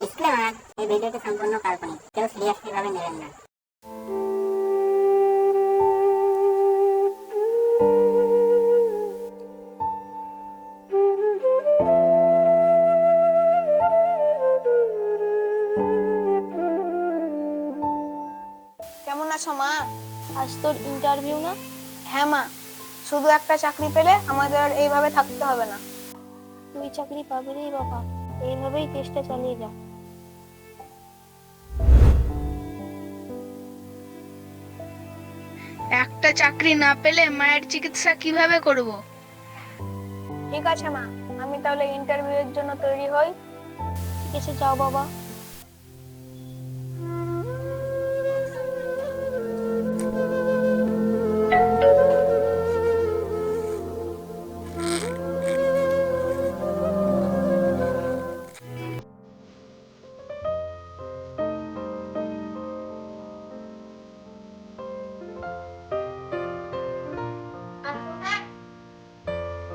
Disclaimer এই ভিডিওটি সম্পূর্ণ কাল্পনিক। কেউ সিরিয়াসলি ভাবে নেবেন না। কেমন আছো মা? আজ তোর ইন্টারভিউ না? হ্যাঁ মা। শুধু একটা চাকরি পেলে আমাদের আর এইভাবে থাকতে হবে না। তুই চাকরি পাবি রে বাবা। এইভাবেই চেষ্টা চালিয়ে যা। একটা চাকরি না পেলে মায়ের চিকিৎসা কীভাবে করব? ঠিক আছে মা, আমি তাহলে ইন্টারভিউ এর জন্য তৈরি হই। কিছু যাও বাবা।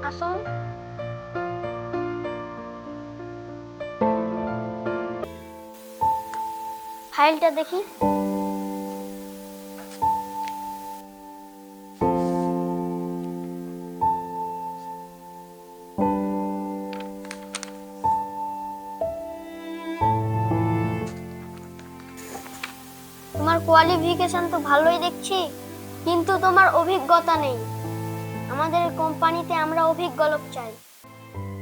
আসুন ফাইলটা দেখি। তোমার কোয়ালিফিকেশন তো ভালোই দেখছি কিন্তু তোমার অভিজ্ঞতা নেই। আমাদের কোম্পানিতে আমরা অভিজ্ঞ লোক চাই।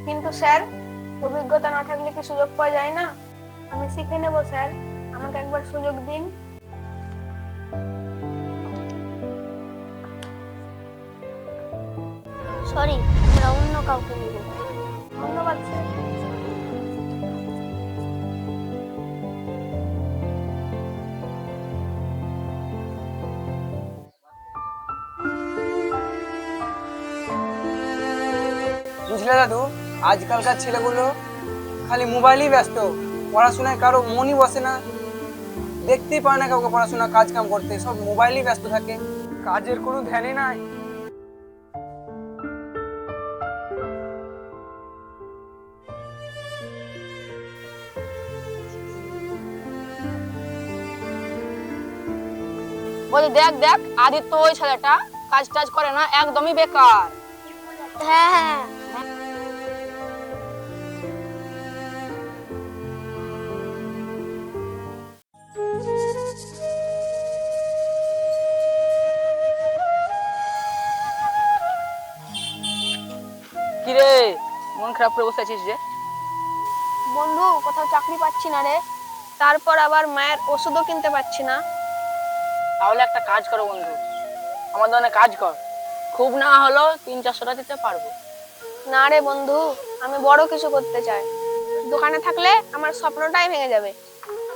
কিন্তু স্যার অভিজ্ঞতা না থাকলে কি সুযোগ পাওয়া যায় না? আমি শিখে নেব স্যার। আমাকে একবার সুযোগ দিন। সরি আমরা অন্য কাউকে নেব। ধন্যবাদ স্যার। বুঝলে দাদু আজকালকার ছেলেগুলো খালি মোবাইলেই ব্যস্ত। পড়াশোনায় কারও মনই বসে না। দেখতেই পায় না কাউকে পড়াশোনা কাজ কাম করতে। সব মোবাইলেই ব্যস্ত থাকে। কাজের কোনো ধ্যানই নাই। বলি দেখ দেখ আদিত্য ওই ছেলেটা কাজ টাজ করে না একদমই বেকার। হ্যাঁ হ্যাঁ। কিরে? মন খারাপ করে বসে আছিস যে? বন্ধু কোথাও চাকরি পাচ্ছি না রে। তারপর আবার মায়ের ওষুধও কিনতে পারছি না। তাহলে একটা কাজ করো বন্ধু। আমার দোকানে কাজ কর। খুব না হলেও তিন চারশো টাকা দিতে পারব। না রে বন্ধু আমি বড় কিছু করতে চাই। দোকানে থাকলে আমার স্বপ্নটাই ভেঙে যাবে।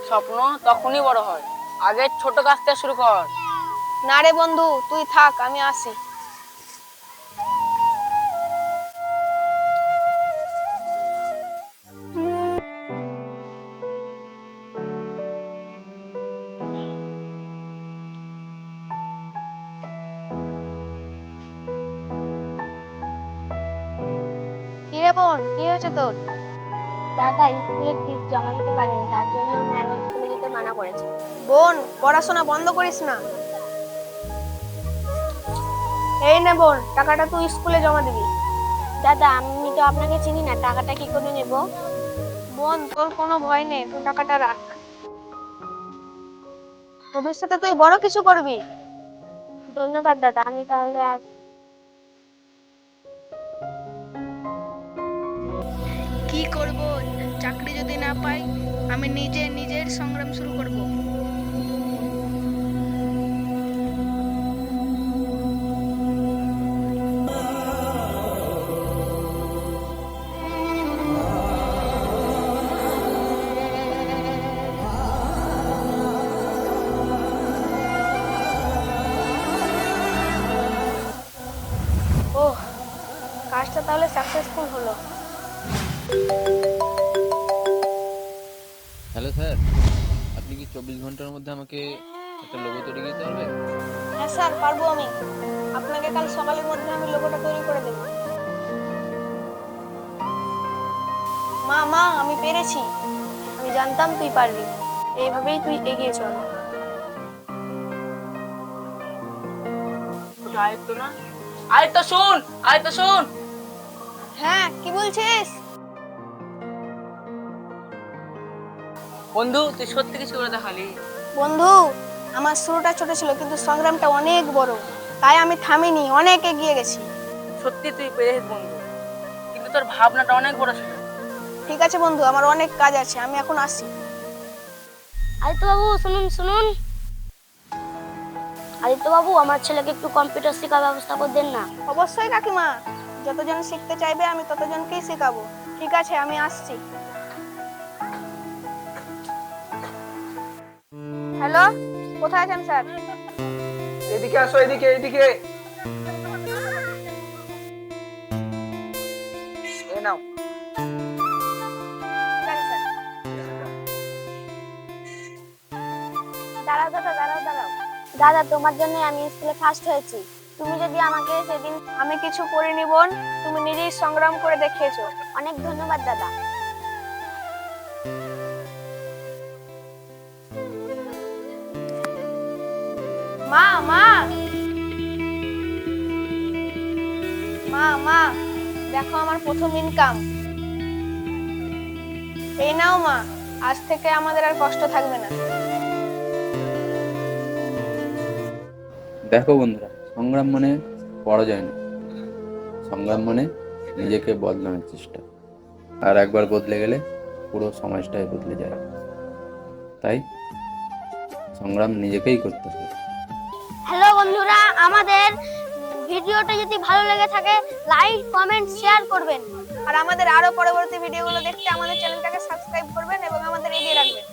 স্বপ্ন তখনই বড় হয়। আগে ছোট কাজ থেকে শুরু কর। না রে বন্ধু তুই থাক আমি আসি। বোন কি হয়েছে তোর? দাদা স্কুলে ফিস জমা দিতে পারেনি তার জন্য ম্যাম স্কুলে যেতে মানা করেছে। বোন পড়াশোনা বন্ধ করিস না। এই নে বোন টাকাটা তুই স্কুলে জমা দিবি। দাদা আমি তো আপনাকে চিনি না টাকাটা কি করে নেব? বোন তোর কোনো ভয় নেই তুই টাকাটা রাখ। ভবিষ্যতে তুই বড় কিছু করবি। ধন্যবাদ দাদা আমি তাহলে আর কি করব? চাকরি যদি না পাই, আমি নিজে নিজের সংগ্রাম শুরু করব। কাজটা তাহলে সাকসেসফুল হলো। হ্যালো স্যার আপনি কি চব্বিশ ঘণ্টার মধ্যে আমাকে একটা লোগো তৈরি করতে পারবেন? হ্যাঁ স্যার পারব আমি। আপনাকে কাল সকালের মধ্যে আমি লোগোটা তৈরি করে দেবো। মা মা আমি পেরেছি। আমি জানতাম তুই পারবি। এইভাবেই তুই এগিয়ে চল। আয়ত্ত না। আয়ত্ত শুন! আয়ত্ত শুন! হ্যাঁ কি বলছিস? বন্ধু তুই সত্যি কিছু করে দেখালি বন্ধু আমার শুরুটা ছোট ছিল কিন্তু সংগ্রামটা অনেক বড়। তাই আমি থামিনি অনেক এগিয়ে গেছি। সত্যি তুই পেরেছিস বন্ধু কিন্তু তোর ভাবনাটা অনেক বড় ছিল। ঠিক আছে বন্ধু আমার অনেক কাজ আছে আমি এখন আসি। আদিত্য বাবু শুনুন শুনুন। আদিত্য বাবু আমার ছেলেকে একটু কম্পিউটার শেখার ব্যবস্থা করে দেন না। অবশ্যই কাকিমা যতজন শিখতে চাইবে আমি ততজনকেই শেখাবো। ঠিক আছে আমি আসছি। হ্যালো কোথায় আছেন স্যার? এদিকে আসো এদিকে এদিকে। এ নাও। দাঁড়াও দাদা দাঁড়াও দাঁড়াও। দাদা তোমার জন্য আমি স্কুলে ফার্স্ট হয়েছি। তুমি যদি আমাকে সেদিন আমি কিছু করে বোন তুমি নিজেই সংগ্রাম করে দেখিয়েছো। অনেক ধন্যবাদ দাদা। মা দেখো আমার প্রথম ইনকাম এই নাও মা আজ থেকে আমাদের আর কষ্ট থাকবে না। দেখো বন্ধুরা সংগ্রাম মানে পরাজয় না সংগ্রাম মানে নিজেকে বদলানোর চেষ্টা। আর একবার বদলে গেলে পুরো সমাজটাই বদলে যায়। তাই সংগ্রাম নিজেকেই করতে হবে। হ্যালো বন্ধুরা আমাদের ভিডিওটা যদি ভালো লেগে থাকে লাইক কমেন্ট শেয়ার করবেন। আর আমাদের আরও পরবর্তী ভিডিওগুলো দেখতে আমাদের চ্যানেলটাকে সাবস্ক্রাইব করবেন এবং আমাদের এগিয়ে রাখবেন।